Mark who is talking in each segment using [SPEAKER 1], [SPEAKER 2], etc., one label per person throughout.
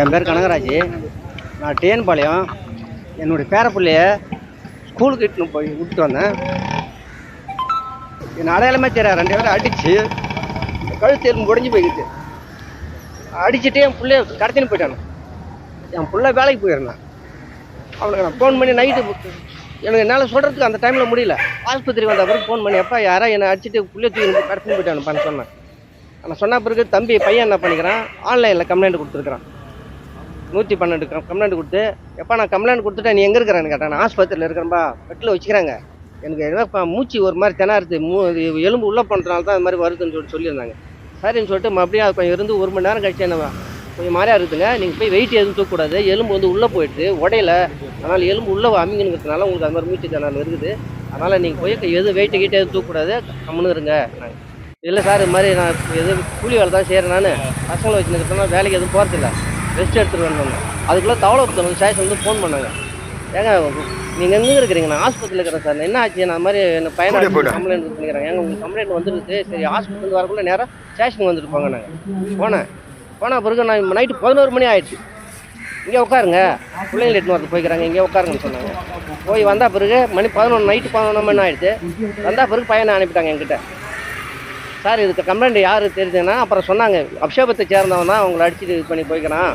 [SPEAKER 1] என் பேர் கனகராஜ். நான் டிஎன் பாளையம் என்னுடைய பேரப்பிள்ளைய ஸ்கூலுக்கு இட்டுன்னு போய் விட்டுட்டு வந்தேன். என் அடையாளமே தெரியாது ரெண்டு பேரும் அடிச்சு கழுத்து எலும்பு உடஞ்சி போய்கிட்டு அடிச்சுட்டு என் பிள்ளைய கடத்தின்னு போயிட்டானு. என் பிள்ளை வேலைக்கு போயிருந்தான். அவனுக்கு நான் ஃபோன் பண்ணி நைட்டு எனக்கு என்னால் சொல்கிறதுக்கு அந்த டைமில் முடியல. ஆஸ்பத்திரி வந்த பிறகு ஃபோன் பண்ணி எப்பா யாரா என்னை அடிச்சுட்டு பிள்ளைய தூக்கி கடத்தின்னு போயிட்டானுப்பான்னு சொன்னேன். நான் சொன்ன பிறகு தம்பி பையன் என்ன பண்ணிக்கிறான்? ஆன்லைனில் கம்ப்ளைண்ட் கொடுத்துருக்குறான். நூற்றி பன்னெண்டு கம்ப்ளைண்ட் கொடுத்து எப்பா நான் கம்ப்ளைண்ட் கொடுத்துட்டேன் நீ எங்கே இருக்கிறேன்னு கேட்டேன். நான் ஆஸ்பத்திரியில் இருக்கிறேன்பா. பெட்டில் வச்சுக்கிறாங்க. எனக்கு என்னப்பா மூச்சு ஒரு மாதிரி திணறுது. மூ எலும்பு உள்ளே பண்ணுறதுனால தான் அது மாதிரி வருதுன்னு சொல்லிட்டு சொல்லியிருந்தாங்க. சரின்னு சொல்லிட்டு மறுபடியும் அது கொஞ்சம் இருந்து ஒரு மணி நேரம் கழிச்சு என்ன கொஞ்சம் மாதிரியா இருக்குதுங்க. நீங்கள் போய் வெயிட் எதுவும் தூக்கக்கூடாது. எலும்பு வந்து உள்ளே போயிடுது. உடையில. அதனால் எலும்பு உள்ளே அமிங்கணுங்கிறதுனால உங்களுக்கு அது மாதிரி மூச்சு திணறல் இருக்குது. அதனால் நீங்கள் போய் எதுவும் வெயிட்டு கீட்டு எதுவும் தூக்கக்கூடாது. கம்முன்னு இருங்க. இல்லை சார் இது மாதிரி நான் எது கூலி வேலை தான் செய்கிறேன் நான். பசங்களை வச்சுருக்கேன் வேலைக்கு எதுவும் போகிறதில்ல ரெஸ்ட் எடுத்துகிட்டு வந்தோம் அதுக்குள்ளே தவளை ஸ்டேஷன் வந்து ஃபோன் பண்ணாங்க. ஏங்க நீங்கள் எங்கே இருக்கிறீங்க? நான் ஹாஸ்பிட்டலில் இருக்கிறேன் சார். என்ன ஆச்சு? நான் மாதிரி என்ன பையனை கம்ப்ளைண்ட் பண்ணிக்கிறேன் ஏங்க உங்களுக்கு கம்ப்ளைண்ட் வந்துருக்கு சரி ஹாஸ்பிட்டல் வரக்குள்ள நேராக ஸ்டேஷனுக்கு வந்துட்டு போங்க நாங்கள் போனேன். போன பிறகு நான் நைட்டு பதினோரு மணி ஆயிடுச்சு. இங்கே உட்காருங்க. பிள்ளைங்களை எட்டுன்னு வரது போய்க்கிறாங்க. இங்கே உட்காருங்கன்னு சொன்னாங்க. போய் வந்த பிறகு மணி பதினொன்று நைட்டு பதினொன்று மணி ஆயிடுச்சு. வந்த பிறகு பையனை அனுப்பிட்டாங்க என்கிட்ட. சார் இதுக்கு கம்ப்ளைண்ட் யார் தெரிஞ்சுன்னா அப்புறம் சொன்னாங்க. அபிஷேகத்தை சேர்ந்தவன் தான் அவங்கள அடிச்சுட்டு இது பண்ணி போய்க்கிறான்.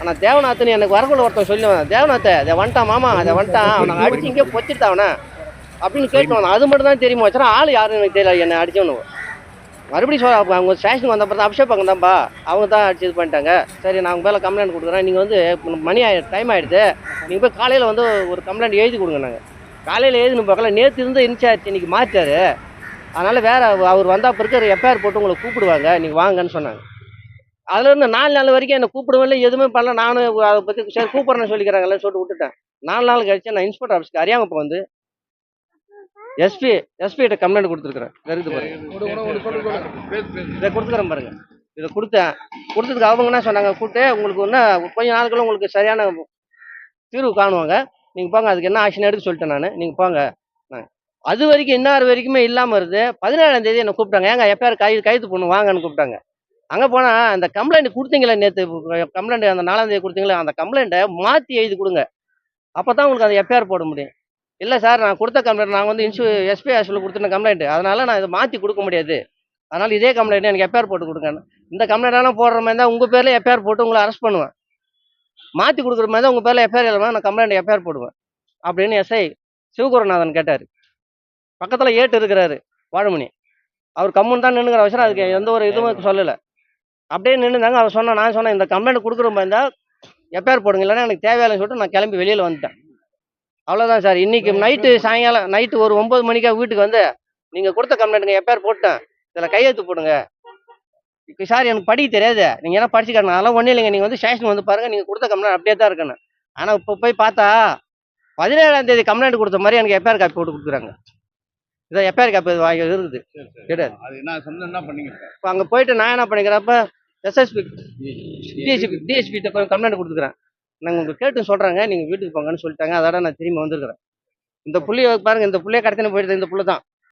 [SPEAKER 1] ஆனால் தேவநாத்துன்னு எனக்கு வரக்குள்ள ஒருத்தன் சொல்லுவேன் தேவநாத்தை அதை வந்துட்டான் மாமா அதை வந்துட்டான் அவனை அடிச்சு இங்கே பொச்சிட்டான் அவனை? அப்படின்னு கேட்டுவான் அது மட்டும் தான் தெரியுமா வச்சுனா ஆள் யாருன்னு எனக்கு தெரியல என்னை அடிச்சவனு. மறுபடியும் சொல்ல அவங்க ஸ்டேஷன் வந்த அப்புறம் அபிஷேக் தான்ப்பா அவங்க தான் அடிச்சு இது பண்ணிட்டாங்க. சரி நான் உங்க மேலே கம்ப்ளைண்ட் கொடுக்குறேன். நீங்கள் வந்து மணி ஆயி டைம் ஆகிடுது நீங்கள் போய் காலையில் வந்து ஒரு கம்ப்ளைண்ட் எழுதி கொடுங்க நாங்கள் காலையில் எழுதினு பார்க்கல நேற்று இருந்து இன்சார்ஜ் இன்னைக்கு மாற்றாரு அதனால் வேறு அவர் வந்தால் பிறகு எஃப்ஐஆர் போட்டு உங்களை கூப்பிடுவாங்க. நீங்கள் வாங்கன்னு சொன்னாங்க. அதில் இருந்து நாலு நாள் வரைக்கும் என்னை கூப்பிடவே இல்லை எதுவுமே பண்ணல. நானும் அதை பற்றி சரி கூப்பிட்றேன்னு சொல்லிக்கிறாங்கல்ல சொல்லிட்டு விட்டுட்டேன். நாலு நாள் கழிச்சு நான் இன்ஸ்பெக்டர் ஆஃபீஸ்க்கு அறியாங்கப்போ வந்து எஸ்பி எஸ்பி கிட்ட கம்ப்ளைண்ட் கொடுத்துருக்குறேன். இருக்குது பாருங்க. இதை கொடுத்துக்கிறேன் பாருங்க. இதை கொடுத்தேன். கொடுத்ததுக்கு அவங்க என்ன சொன்னாங்க? கூப்பிட்டு உங்களுக்கு இன்னும் கொஞ்சம் நாளுக்குள்ள உங்களுக்கு சரியான தீர்வு காணுவாங்க. நீங்கள் போங்க அதுக்கு என்ன ஆக்ஷன் எடுத்து சொல்லிட்டேன் நான். நீங்கள் போங்க. அது வரைக்கும் இன்னார் வரைக்குமே இல்லாமல் இருந்து பதினேழாம் தேதி என்னை கூப்பிட்டாங்க. ஏங்க எப்பயாரு கை கைது பொண்ணு வாங்கன்னு கூப்பிட்டாங்க. அங்கே போனால் அந்த கம்ப்ளைண்ட் கொடுத்தீங்களே நேற்று கம்ப்ளைண்ட் அந்த நாலாம் தேதி கொடுத்தீங்களே அந்த கம்ப்ளைண்ட்டை மாற்றி எழுதி கொடுங்க. அப்போ தான் உங்களுக்கு அந்த எஃப்ஐஆர் போட முடியும். இல்லை சார் நான் கொடுத்த கம்ப்ளைண்ட் நான் வந்து இன்சூ எஸ்பி ஆஃபீஸில் கொடுத்துருந்த கம்ப்ளைண்ட் அதனால் நான் இதை மாற்றி கொடுக்க முடியாது. அதனால் இதே கம்ப்ளைண்ட் எனக்கு எஃப்ஐஆர் போட்டு கொடுங்க இந்த கம்ப்ளைண்ட்லாம் போடுற மாதிரி இருந்தால் உங்கள் பேரில் எஃப்ஐஆர் போட்டு உங்களை அரெஸ்ட் பண்ணுவேன். மாற்றி கொடுக்குற மாதிரி தான் உங்கள் பேரில் எஃப்ஐஆர் எழுதுவேன் நான் கம்ப்ளைண்ட் எஃப்ஐஆர் போடுவேன். அப்படின்னு எஸ்ஐ சிவகுருநாதன் கேட்டார். பக்கத்தில் ஏட்டு இருக்கிறாரு வாழமணி. அவர் கம்முன்னு தான் நின்றுக்கிற அவசரம் அதுக்கு எந்த ஒரு இதுவும் சொல்லலை. அப்படியே நின்றுந்தாங்க அவர் சொன்னா நான் சொன்னேன் இந்த கம்ப்ளைண்ட் கொடுக்குற மாதிரி இருந்தால் எஃப்ஐஆர் போடுங்க இல்லைன்னா எனக்கு தேவையில்லைன்னு சொல்லிட்டு நான் கிளம்பி வெளியில் வந்துட்டேன். அவ்வளோதான் சார். இன்னைக்கு நைட்டு சாயங்காலம் நைட்டு ஒரு ஒம்பது மணிக்கா வீட்டுக்கு வந்து நீங்கள் கொடுத்த கம்ப்ளைண்ட்டுங்க எஃப்ஐஆர் போட்டேன். இதில் கையெழுத்து போடுங்க. இப்போ சார் எனக்கு படிக்க தெரியாது. நீங்கள் என்ன படிச்சுக்காரங்க அதெல்லாம் ஒன்றும் இல்லைங்க. நீங்கள் வந்து ஸ்டேஷன் வந்து பாருங்கள் நீங்கள் கொடுத்த கம்ப்ளைண்ட் அப்படியே தான் இருக்கணும் ஆனால் இப்போ போய் பார்த்தா பதினேழாம் தேதி கம்ப்ளைண்ட் கொடுத்த மாதிரி எனக்கு எஃப்ஐஆர் காப்பி போட்டு கொடுக்குறாங்க. இதை எஃப்ஐஆர் காப்பி வாங்கி இருக்குது. கிடையாது
[SPEAKER 2] அது என்ன சொன்ன என்ன பண்ணீங்க?
[SPEAKER 1] இப்ப? அங்கே போயிட்டு நான் என்ன பண்ணிக்கிறப்ப எஸ்எஸ்பி டிஎஸ்பி டிஎஸ்பிட்ட போய் கம்ப்ளைண்ட் கொடுத்துக்கிறேன். நாங்கள் உங்களுக்கு கேட்டு சொல்கிறாங்க நீங்கள் வீட்டுக்கு போங்கன்னு சொல்லிட்டாங்க. அதோட நான் திரும்பி வந்திருக்கிறேன். இந்த புள்ளிய பாருங்க. இந்த புள்ளைய கடத்தின போயிட்டு இந்த புள்ள தான்